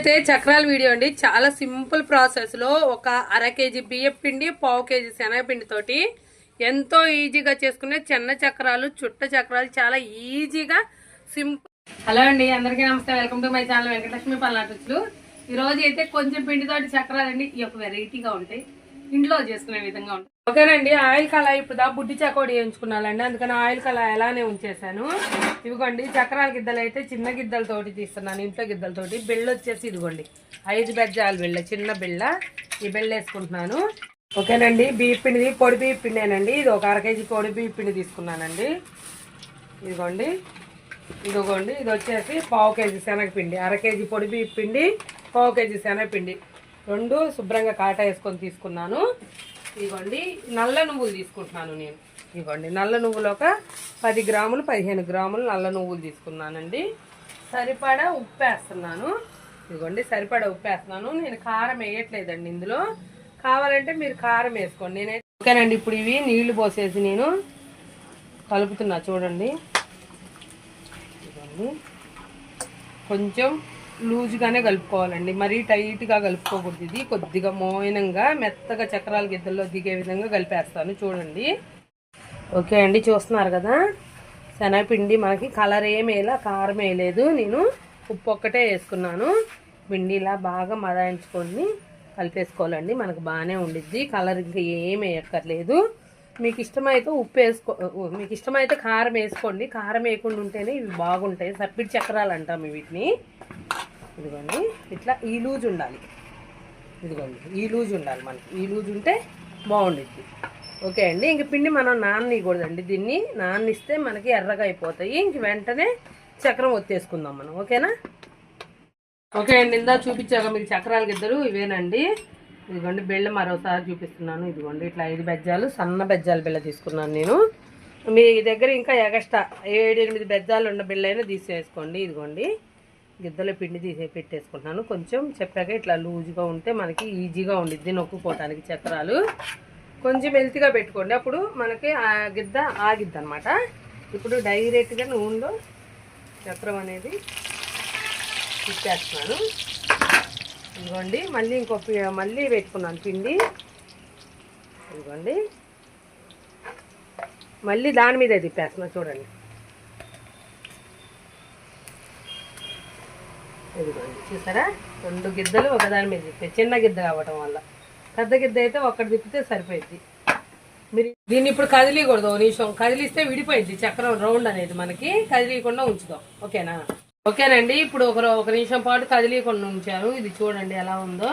అయితే చక్రాల వీడియో అండి. చాలా సింపుల్ ప్రాసెస్లో ఒక అర కేజీ బియ్యం పిండి పావు కేజీ శనగపిండి తోటి ఎంతో ఈజీగా చేసుకునే చిన్న చక్రాలు చుట్ట చక్రాలు చాలా ఈజీగా సింపుల్. హలో అండి అందరికీ నమస్తే. Welcome to my channel Venkatalakshmi పల్నాటులు ఈ రోజు అయితే కొంచెం పిండితోటి చక్రాలండి ఈ యొక్క వెరైటీగా ఉంటాయి. ఇంట్లో చేసుకునే విధంగా ఉంటాయి. ఓకేనండి ఆయిల్ కళాయి ఇప్పుడు బుడ్డి చకోడి వేయించుకున్నానండి అందుకని ఆయిల్ కళాయి అలానే ఉంచేసాను ఇదిగోండి చక్రాల గిద్దలు అయితే చిన్న గిద్దలతోటి తీస్తున్నాను ఇంట్లో గిద్దలతోటి. బిళ్ళ వచ్చేసి ఇదిగోండి ఐదు బెజ్జాల బిళ్ళ చిన్న బిళ్ళ. ఈ బిళ్ళ వేసుకుంటున్నాను. ఓకేనండి బీపిండిది పొడి బీపిండేనండి ఇది ఒక అర కేజీ పొడి బీపిండి పిండి తీసుకున్నానండి. ఇదిగోండి ఇదిగోండి ఇది వచ్చేసి పావు కేజీ శనగపిండి అర కేజీ పొడి బీపిండి పావు కేజీ శనగపిండి. రెండు శుభ్రంగా కాట వేసుకొని తీసుకున్నాను. ఇదిగోండి నల్ల నువ్వులు తీసుకుంటున్నాను నేను. ఇదిగోండి నల్ల నువ్వులు ఒక పది గ్రాములు పదిహేను గ్రాములు నల్ల నువ్వులు తీసుకున్నానండి. సరిపడా ఉప్పు వేస్తున్నాను. ఇదిగోండి సరిపడా ఉప్పు వేస్తున్నాను. నేను కారం వేయట్లేదండి ఇందులో. కావాలంటే మీరు కారం వేసుకోండి. నేనైతే ఓకేనండి ఇప్పుడు ఇవి నీళ్ళు పోసేసి నేను కలుపుతున్నా చూడండి. ఇదిగోండి కొంచెం లూజ్గానే కలుపుకోవాలండి. మరీ టైట్గా కలుపుకోకూడదు ఇది. కొద్దిగా మోయనంగా మెత్తగా చక్రాల గిద్దల్లో దిగే విధంగా కలిపేస్తాను. చూడండి. ఓకే అండి చూస్తున్నారు కదా? శనగపిండి మనకి కలర్ ఏమేలా కారం వేయలేదు. నేను ఉప్పు ఒక్కటే వేసుకున్నాను. పిండి ఇలా బాగా మదాయించుకొని కలిపేసుకోవాలండి. మనకు బాగానే ఉండిద్ది. కలర్ ఇంకా ఏం వేయక్కర్లేదు. మీకు ఇష్టమైతే ఉప్పు వేసుకో మీకు ఇష్టమైతే కారం వేసుకోండి. కారం వేయకుండా ఉంటేనే ఇవి బాగుంటాయి. సప్పిడి చక్రాలు అంటాం వీటిని. ఇదిగోండి. ఇట్లా ఈ లూజ్ ఉండాలి. ఇదిగోండి. ఈ లూజ్ ఉండాలి మనకి. ఈ లూజ్ ఉంటే బాగుండిద్ది. ఓకే అండి. ఇంక పిండి మనం నాననికూడదండి దీన్ని నాన్నిస్తే మనకి ఎర్రగా అయిపోతాయి. ఇంక వెంటనే చక్రం ఒత్తేసుకుందాం మనం. ఓకేనా? ఓకే అండి. ఇందా చూపించాక మీకు చక్రాలు ఇద్దరు ఇవేనండి. ఇదిగోండి. బిళ్ళ మరోసారి చూపిస్తున్నాను. ఇదిగోండి. ఇట్లా ఐదు బెజ్జాలు సన్న బెజ్జాలు బిళ్ళ తీసుకున్నాను నేను. మీ దగ్గర ఇంకా ఎగస్ట్రా ఏడు ఎనిమిది బెజ్జాలు ఉన్న బిళ్ళైనా తీసేసుకోండి. ఇదిగోండి. గిద్దలో పిండి తీసే పెట్టేసుకుంటున్నాను. కొంచెం చెప్పాక ఇట్లా లూజ్గా ఉంటే మనకి ఈజీగా ఉండిద్ది నొక్కుకోవటానికి చక్రాలు. కొంచెం హెల్త్గా పెట్టుకోండి. అప్పుడు మనకి ఆ గిద్ద ఆగిద్ది అనమాట ఇప్పుడు డైరెక్ట్గా నూనెలో చక్రం అనేది తిప్పేస్తున్నాను. ఇదిగోండి మళ్ళీ ఇంకో పి- మళ్ళీ పెట్టుకున్నాను పిండి. ఇదిగోండి. మళ్ళీ దాని మీద తిప్పేస్తున్నాను చూడండి. ఇదిగోండి చూసారా? రెండు గిద్దలు ఒకదాని మీద తిప్పాయి చిన్న గిద్ద కావటం వల్ల. పెద్ద గిద్ద అయితే ఒక్కటి తిప్పితే సరిపోయింది మీరు దీన్ని ఇప్పుడు కదిలియకూడదు నిమిషం. కదిలిస్తే విడిపోయింది చక్రం రౌండ్ అనేది మనకి. కదిలియకుండా ఉంచుదాం. ఓకేనా? ఓకేనండి. ఇప్పుడు ఒక ఒక నిమిషం పాటు కదిలియకుండా ఉంచాను. ఇది చూడండి ఎలా ఉందో.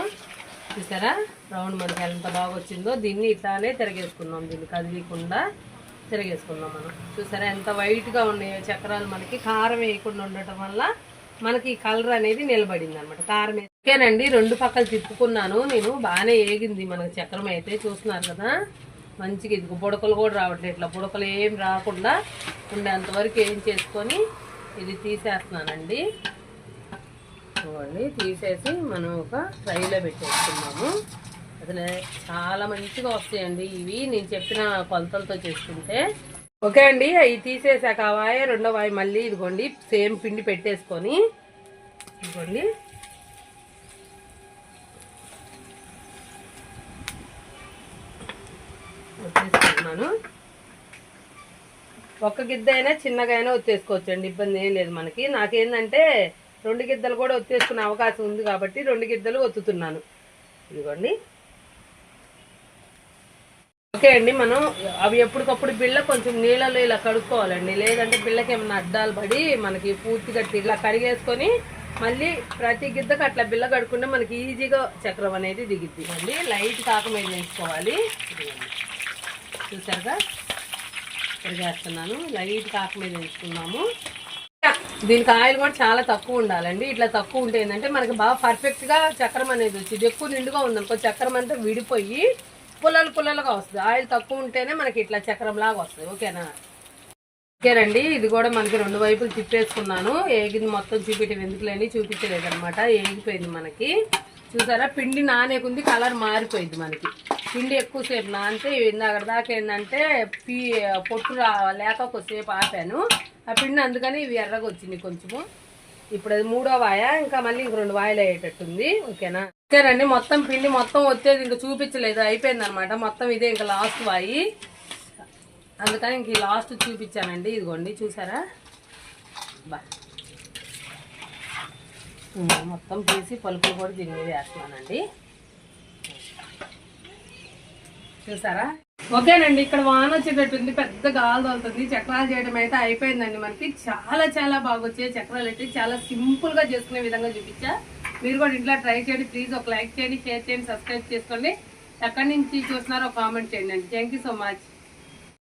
చూసారా? రౌండ్ మనకి ఎంత బాగా వచ్చిందో. దీన్ని ఇట్లానే తిరగేసుకుందాం. దీన్ని కదిలియకుండా తిరగేసుకుందాం మనం. చూసారా? ఎంత వైట్గా ఉన్నాయో చక్రాలు మనకి. కారం వేయకుండా ఉండటం వల్ల మనకి ఈ కలర్ అనేది నిలబడింది అనమాట కారం మీద ఓకేనండి రెండు పక్కలు తిప్పుకున్నాను. నేను బాగానే ఏగింది మనకి చక్రం అయితే చూస్తున్నారు కదా. మంచిగా ఇది బుడకలు కూడా రావట్లేదు. ఇట్లా బుడకలు ఏం రాకుండా ఉండేంతవరకు ఏం చేసుకొని ఇది తీసేస్తున్నానండి. చూడండి తీసేసి మనం ఒక ట్రైలో పెట్టేసుకున్నాము అసలు చాలా మంచిగా వస్తాయండి ఇవి. నేను చెప్పిన కొలతలతో చేసుకుంటే ఓకే అండి అవి తీసేసాక ఆ వాయ రెండో వాయి మళ్ళీ ఇదిగోండి సేమ్ పిండి పెట్టేసుకొని ఇదిగోండి. వచ్చేసుకుంటున్నాను ఒక్క గిద్ద అయినా చిన్నగా అయినా వచ్చేసుకోవచ్చు అండి ఇబ్బంది ఏం లేదు మనకి. నాకేంటంటే రెండు గిద్దలు కూడా వచ్చేసుకునే అవకాశం ఉంది కాబట్టి రెండు గిద్దలు ఒత్తుతున్నాను. ఇదిగోండి. ఓకే అండి మనం అవి ఎప్పటికప్పుడు బిళ్ళ కొంచెం నీళ్ళలో ఇలా కడుక్కోవాలండి. లేదంటే బిళ్ళకి ఏమైనా అడ్డాలు పడి మనకి పూర్తిగా ఇలా కడిగేసుకొని మళ్ళీ ప్రతి గిద్దకు అట్లా బిళ్ళ కడుక్కుంటే మనకి ఈజీగా చక్రం అనేది దిగిద్ది. మళ్ళీ లైట్ కాక మీద వేసుకోవాలి. చూసారుగా? కడిగేస్తున్నాను. లైట్ కాక మీద వేసుకున్నాము. దీనికి ఆయిల్ కూడా చాలా తక్కువ ఉండాలండి. ఇట్లా తక్కువ ఉంటే ఏంటంటే మనకి బాగా పర్ఫెక్ట్గా చక్రం అనేది వచ్చింది. ఎక్కువ నిండుగా ఉందనుకో చక్రం అంతా విడిపోయి పుల్లలు పుల్లలుగా వస్తుంది. ఆయిల్ తక్కువ ఉంటేనే మనకి ఇట్లా చక్రం లాగా వస్తుంది. ఓకేనా? ఓకేనండి. ఇది కూడా మనకి రెండు వైపులు తిప్పేసుకున్నాను. ఏగింది మొత్తం చూపించడం ఎందుకులేని చూపించలేదు అనమాట ఏగిపోయింది మనకి. చూసారా? పిండి నానేకుంది కలర్ మారిపోయింది మనకి. పిండి ఎక్కువసేపు నానితే ఇందాక దాకా ఏంటంటే పీ పొట్టు లేక కొద్దిసేపు ఆపాను. ఆ పిండి అందుకని ఇవి ఎర్రగా వచ్చింది కొంచెము. ఇప్పుడు అది మూడో వాయ ఇంకా మళ్ళీ ఇంక రెండు వాయిలు అయ్యేటట్టుంది. ఓకేనా? ఓకేనండి మొత్తం పిండి మొత్తం వచ్చేది ఇంకా చూపించలేదు. అయిపోయింది అనమాట మొత్తం ఇదే ఇంకా లాస్ట్ వాయి. అందుకని ఇంక ఈ లాస్ట్ చూపించానండి. ఇదిగోండి చూసారా? బా. మొత్తం తీసి పలుపులు కూడా దీని మీద వేస్తున్నానండి. చూసారా? ఓకేనండి ఇక్కడ వాన వచ్చేటట్టుంది పెద్ద గాలి తోలుతుంది చక్రాలు చేయడం అయితే అయిపోయిందండి మనకి. చాలా చాలా బాగా వచ్చాయి చక్రాలు అయితే. చాలా సింపుల్గా చేసుకునే విధంగా చూపించా. మీరు కూడా ఇంట్లో ట్రై చేయండి. ప్లీజ్ ఒక లైక్ చేయండి షేర్ చేయండి సబ్స్క్రైబ్ చేసుకోండి. ఎక్కడి నుంచి చూస్తున్నారో కామెంట్ చేయండి థ్యాంక్ యూ సో మచ్.